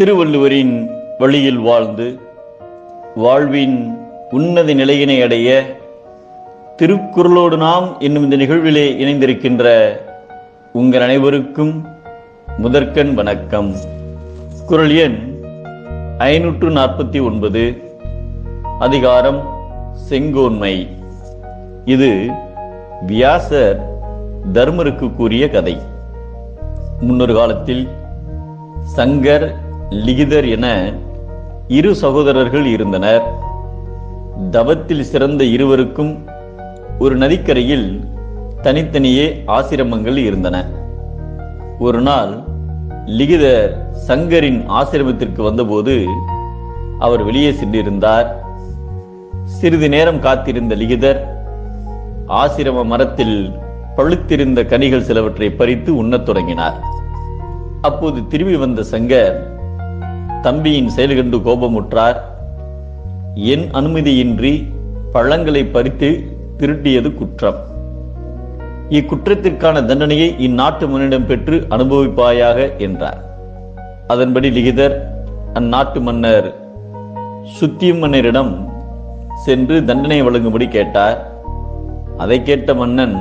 திருவள்ளுவரின் வழியில் வாழ்ந்து வாழ்வின் உன்னத நிலையினை அடைய திருக்குறளோடு நாம் என்னும் இந்த நிகழ்விலே இணைந்திருக்கின்ற உங்கள் அனைவருக்கும் முதற்கண் வணக்கம். குரல் எண் ஐநூற்று நாற்பத்தி ஒன்பது அதிகாரம் செங்கோன்மை. இது வியாசர் தர்மருக்கு கூறிய கதை. முன்னொரு காலத்தில் சங்கர் லிகிதர் என இரு சகோதரர்கள் இருந்தனர். தவத்தில் சிறந்த இருவருக்கும் ஒரு நதிக்கரையில் தனித்தனியே ஆசிரமங்கள் இருந்தன. ஒரு நாள் லிகிதர் சங்கரின் ஆசிரமத்திற்கு வந்தபோது அவர் வெளியே சென்றிருந்தார். சிறிது நேரம் காத்திருந்த லிகிதர் ஆசிரம மரத்தில் பழுத்திருந்த கனிகள் சிலவற்றை பறித்து உண்ணத் தொடங்கினார். அப்போது திரும்பி வந்த சங்கர் தம்பியின் செயல் கண்டு கோபமுற்றார். என் அனுமதியின்றி பழங்களை பறித்து திருட்டியது குற்றம். இக்குற்றத்திற்கான தண்டனையை இந்நாட்டு மன்னிடம் பெற்று அனுபவிப்பாயாக என்றார். அதன்படி லிகிதர் அந்நாட்டு மன்னர் சுத்தியும் மன்னரிடம் சென்று தண்டனை வழங்கும்படி கேட்டார். அதை கேட்ட மன்னன்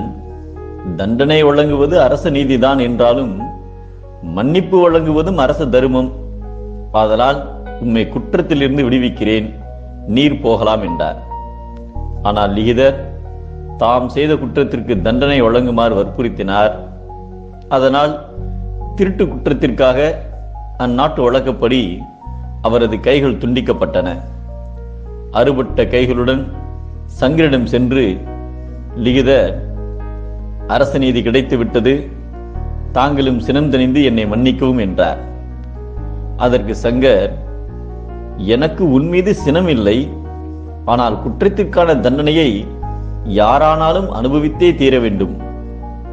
தண்டனை வழங்குவது அரச நீதிதான் என்றாலும் மன்னிப்பு வழங்குவதும் அரச தருமம். ஆதலால் உம்மை குற்றத்திலிருந்து விடுவிக்கிறேன் நீர் போகலாம் என்றார். ஆனால் லிகிதர் தாம் செய்த குற்றத்திற்கு தண்டனை வழங்குமாறு வற்புறுத்தினார். அதனால் திருட்டு குற்றத்திற்காக அந்நாட்டு வழக்கப்படி அவரது கைகள் துண்டிக்கப்பட்டன. அறுபட்ட கைகளுடன் சங்கரிடம் சென்று லிகித அரச நீதி கிடைத்துவிட்டது தாங்களும் சினம் தணிந்து என்னை மன்னிக்கவும் என்றார். அதற்கு சங்கர் எனக்கு உன் மீது சினம் இல்லை ஆனால் குற்றத்திற்கான தண்டனையை யாரானாலும் அனுபவித்தே தீர வேண்டும்.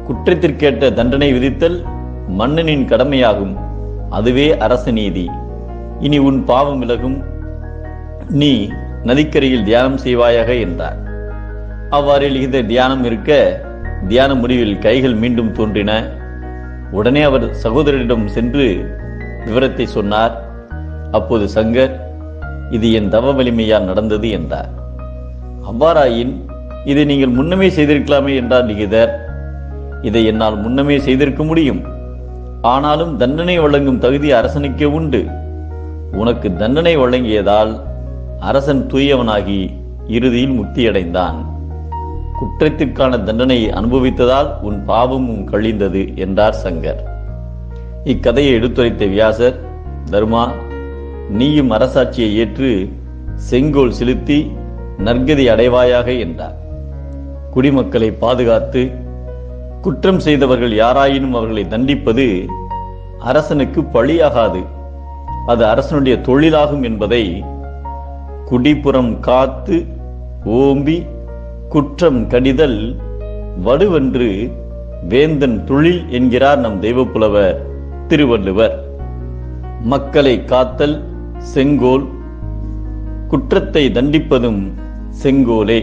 குற்றத்திற்கேற்ற தண்டனை விதித்தல் மன்னனின் கடமையாகும். அதுவே அரச நீதி. இனி உன் பாவம் விலகும். நீ நதிக்கரையில் தியானம் செய்வாயாக என்றார். அவ்வாறு எழுகிற தியானம் இருக்க தியான முடிவில் கைகள் மீண்டும் தோன்றின. உடனே அவர் சகோதரரிடம் சென்று விவரத்தை சொன்னார். அப்போது சங்கர் இது என் தவ வலிமையால் நடந்தது என்றார். அவ்வாறாயின் இதை நீங்கள் முன்னமே செய்திருக்கலாமே என்றார் நிகிதர் இதை என்னால் முன்னமே செய்திருக்க முடியும். ஆனாலும் தண்டனை வழங்கும் தகுதி அரசனுக்கே உண்டு. உனக்கு தண்டனை வழங்கியதால் அரசன் தூயவனாகி இறுதியில் முக்தியடைந்தான். குற்றத்திற்கான தண்டனை அனுபவித்ததால் உன் பாவமும் கழிந்தது என்றார் சங்கர். இக்கதையை எடுத்துரைத்த வியாசர் தர்மா நீயும் அரசாட்சியை ஏற்று செங்கோல் செலுத்தி நற்கதி அடைவாயாக என்றார். குடிமக்களை பாதுகாத்து குற்றம் செய்தவர்கள் யாராயினும் அவர்களை தண்டிப்பது அரசனுக்கு பழியாகாது. அது அரசனுடைய தொழிலாகும் என்பதை குடிப்புறம் காத்து ஓம்பி குற்றம் கடிதல் வடுவென்று வேந்தன் தொழில் என்கிறார் நம் தெய்வப்புலவர். திருவள்ளுவர். மக்களை காத்தல் செங்கோல் குற்றத்தை தண்டிப்பதும் செங்கோலே.